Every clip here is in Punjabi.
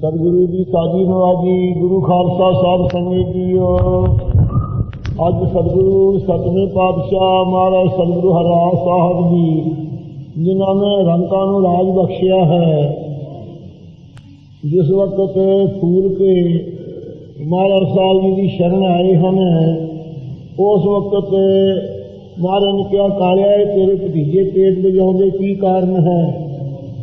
سب گرو کی تازی نوازی گرو خالصہ صاحب سمے جی اج سدگرو ستویں پاتشاہ مہاراج سدگرو ہرا صاحب جی جنہوں نے رنگا نو راج بخشیا ہے۔ جس وقت پھول کے مہاراج صاحب جی کی شرن آئے ہیں اس وقت مہاراج نے کیا کالیا تیرے بھتیجے پیٹ بجاؤ کی کارن ہے؟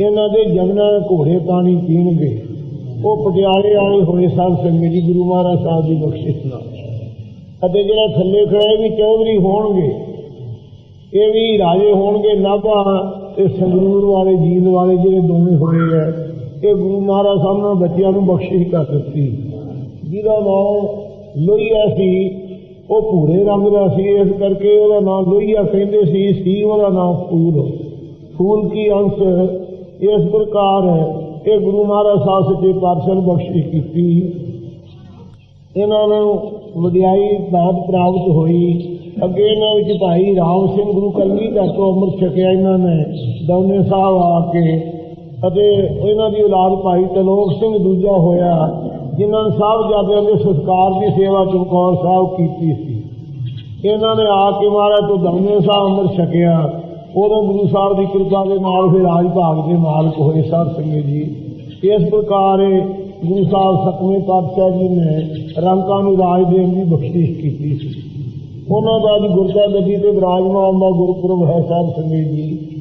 ਇਹਨਾਂ ਦੇ ਜਗਨਾਂ ਘੋੜੇ ਪਾਣੀ ਪੀਣਗੇ। ਉਹ ਪਟਿਆਲੇ ਵਾਲੇ ਹੋਏ ਸਾਹਿਬ ਸੰਗਤ ਜੀ, ਗੁਰੂ ਮਹਾਰਾਜ ਸਾਹਿਬ ਦੀ ਬਖਸ਼ਿਸ਼ ਨਾਲ। ਅਤੇ ਜਿਹੜਾ ਥੱਲੇ ਖੜਾ ਵੀ ਚੌਧਰੀ ਹੋਣਗੇ, ਇਹ ਵੀ ਰਾਜੇ ਹੋਣਗੇ, ਨਾਭਾ ਤੇ ਸੰਗਰੂਰ ਵਾਲੇ, ਜੀਂਦ ਵਾਲੇ ਜਿਹੜੇ ਦੋਵੇਂ ਹੋਏ ਹੈ ਇਹ ਗੁਰੂ ਮਹਾਰਾਜ ਸਾਹਿਬ ਨੇ ਬੱਚਿਆਂ ਨੂੰ ਬਖਸ਼ਿਸ਼ ਕਰ ਦਿੱਤੀ। ਜਿਹਦਾ ਨਾਮ ਲੋਹੀਆ ਸੀ, ਉਹ ਭੂਰੇ ਰੰਗ ਦਾ ਸੀ, ਇਸ ਕਰਕੇ ਉਹਦਾ ਨਾਮ ਲੋਹੀਆ ਕਹਿੰਦੇ ਸੀ ਸੀ ਉਹਦਾ ਨਾਮ ਫੂਲ। ਫੂਲ ਕੀ ਅੰਸ਼? ਇਸ ਪ੍ਰਕਾਰ ਇਹ ਗੁਰੂ ਮਹਾਰਾਜ ਸਾਹਿਬ ਸੱਚੇ ਪਾਤਸ਼ਾਹ ਨੇ ਬਖਸ਼ਿਸ਼ ਕੀਤੀ। ਇਹਨਾਂ ਨੂੰ ਵਡਿਆਈ ਦਾਤ ਪ੍ਰਾਪਤ ਹੋਈ। ਅੱਗੇ ਇਹਨਾਂ ਵਿੱਚ ਭਾਈ ਰਾਮ ਸਿੰਘ ਗੁਰੂ ਕਲਗੀ ਤੋਂ ਅੰਮ੍ਰਿਤ ਛਕਿਆ ਇਹਨਾਂ ਨੇ। ਦੌਨੇ ਸਾਹਿਬ ਆ ਕੇ ਅਤੇ ਇਹਨਾਂ ਦੀ ਔਲਾਦ ਭਾਈ ਤਲੋਕ ਸਿੰਘ ਦੂਜਾ ਹੋਇਆ, ਜਿਨ੍ਹਾਂ ਨੇ ਸਾਹਿਬਜ਼ਾਦਿਆਂ ਦੇ ਸੰਸਕਾਰ ਦੀ ਸੇਵਾ ਚਮਕੌਰ ਸਾਹਿਬ ਕੀਤੀ ਸੀ। ਇਹਨਾਂ ਨੇ ਆ ਕੇ ਮਹਾਰਾਜ ਤੋਂ ਦੌਨੇ ਸਾਹਿਬ ਅੰਮ੍ਰਿਤ ਛਕਿਆ। ਉਦੋਂ ਗੁਰੂ ਸਾਹਿਬ ਦੀ ਕਿਰਪਾ ਦੇ ਨਾਲ ਫਿਰ ਰਾਜ ਭਾਗ ਦੇ ਮਾਲਕ ਹੋਏ ਸਾਧ ਸੰਗਤ ਜੀ ਇਸ ਪ੍ਰਕਾਰ ਇਹ ਗੁਰੂ ਸਾਹਿਬ ਸਤਵੇਂ ਪਾਤਸ਼ਾਹ ਜੀ ਨੇ ਰੰਕਾਂ ਨੂੰ ਰਾਜ ਦੇਣ ਦੀ ਬਖਸ਼ਿਸ਼ ਕੀਤੀ ਸੀ ਉਹਨਾਂ ਦਾ ਅੱਜ ਗੁਰਦਾ ਗੱਦੀ ਤੇ ਵਿਰਾਜਮਾਨ ਦਾ ਗੁਰਪੁਰਬ ਹੈ ਸਾਧ ਸੰਗਤ ਜੀ